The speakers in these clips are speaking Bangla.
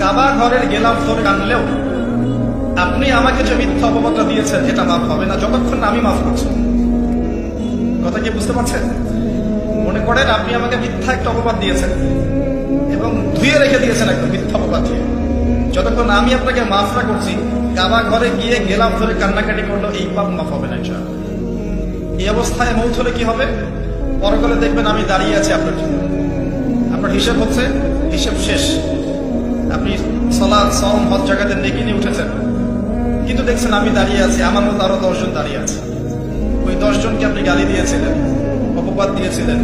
কাবা ঘরের গেলাম ধরে আনলেও আপনি আমাকে যে মিথ্যা অপবাদটা দিয়েছেন, এটা মাফ হবে না। যতক্ষণ না আমি মাফ করছি। কথা কি বুঝতে পারছেন? মনে করেন আপনি আমাকে মিথ্যা একটা অপবাদ দিয়েছেন এবং ধুয়ে রেখে দিয়েছেন একদম মিথ্যা অপবাদ দিয়ে। যতক্ষণ আমি আপনাকে মাফ না করছি কাবা ঘরে গিয়ে গেলাম ধরে কান্নাকাটি করল, এই পাপ মাফ হবে না ইনশাআল্লাহ। এই অবস্থায় মৌত হলে কি হবে? পরকালে দেখবেন আমি দাঁড়িয়ে আছি আপনার জন্য। আপনার হিসেব হচ্ছে, হিসেব শেষ। আপনি সলাদ সম হজ জায়গাতে নেকি নিয়ে উঠেছেন। কিন্তু দেখছেন আমি দাঁড়িয়ে আছি, আমার মতো আরও দশজন দাঁড়িয়ে আছে। ওই দশজনকে আপনি গালি দিয়েছিলেন, অপবাদ দিয়েছিলেন,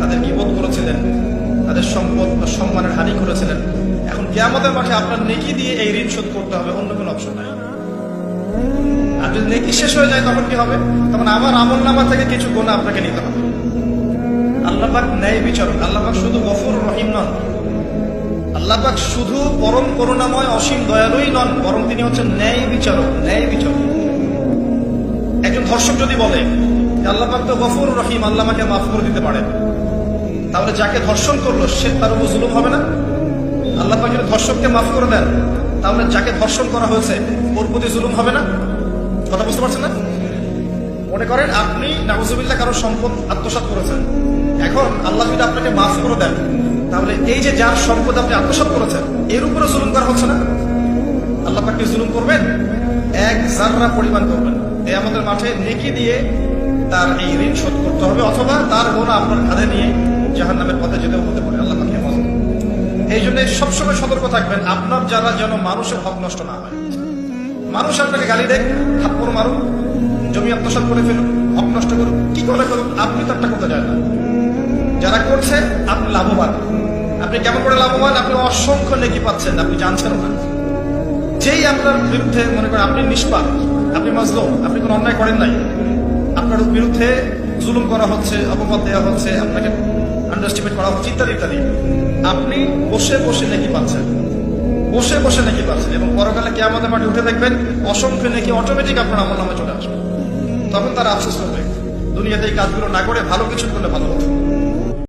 তাদের বিপদ করেছিলেন, তাদের সম্পদ বা সম্মানের হানি করেছিলেন। এখন কেয়ামতের মাঠে আপনার নেকি দিয়ে এই ঋণ শোধ করতে হবে, অন্য কোনো অপশন নাই। আর যদি নেকি শেষ হয়ে যায়, তখন কি হবে? তখন আমার আমল নামা থেকে কিছু গোনা আপনাকে নিতে হবে। আল্লাহবাক ন্যায় বিচারক আল্লাহবাক শুধু গফুর রহিম নন আল্লাহবাক শুধু পরম করুণাময় অসীম দয়ালুই নন, বরং তিনি হচ্ছেন ন্যায় বিচারক ন্যায় বিচারক। একজন ধর্ষক যদি বলে যে আল্লাহবাক তো গফুর রহিম, আল্লাহ আমাকে মাফ করে দিতে পারেন, তাহলে যাকে ধর্ষণ করল, সে তার উপর জুলুম হবে না? আল্লাহ পাক যদি ধর্ষককে মাফ করে দেন, তাহলে যাকে ধর্ষণ করা হয়েছে, ওর প্রতি জুলুম হবে না? কথা বুঝতে পারছেন না? মনে করেন আপনি নাহুজুবিল্লাহ কারও সম্পদ আত্মসাৎ করেছেন। এখন আল্লাহ যদি আপনাকে মাফ করে দেন তাহলে এই যে যার সম্পদ আপনি আত্মসাৎ করেছেন, এর উপরে জুলুম করা হচ্ছে না? আল্লাহ পাক জুলুম করবেন? এক জাররা পরিমাণ করবেন। এই আমাদের মাঠে নেকি দিয়ে তার এই ঋণ শোধ করতে হবে, অথবা তার গোনা আপনার কাঁধে নিয়ে জাহান নামের পথে যেতেও হতে পারে। আল্লাহ পাকে হেফাজত এই জন্য সবসময় সতর্ক থাকবেন, আপনার যারা যেন মানুষের হক নষ্ট না হয়। মানুষ আপনাকে গালি দেখ থাপ্পড় মারুক, জমি আত্মসাৎ করে ফেলুন হক নষ্ট করুন কি করে করুন আপনি তো একটা করতে যায় না। যারা করছে, আপনি লাভবান। আপনি কেমন করে লাভবান? আপনি অসংখ্য নেকি পাচ্ছেন, আপনি জানছেন না। যেই আপনার বিরুদ্ধে, মনে করেন আপনি নিষ্পাপ, আপনি মাজলুম, আপনি কোনো অন্যায় করেন নাই, আপনার বিরুদ্ধে জুলুম করা হচ্ছে, অপবাদ দেওয়া হচ্ছে, আপনাকে আন্ডারস্টিমেট করা হচ্ছে, ইত্যাদি ইত্যাদি। আপনি বসে বসে নাকি পাচ্ছেন। বসে বসে নাকি পাচ্ছেন এবং পরকালে কে আমাদের মাঠে উঠে দেখবেন, অসংখ্য নাকি অটোমেটিক আপনার আমল নামে চলে আসবে। তখন তারা আফসোস করবে দুনিয়াতে এই কাজগুলো না করে ভালো কিছু করলে ভালো হতো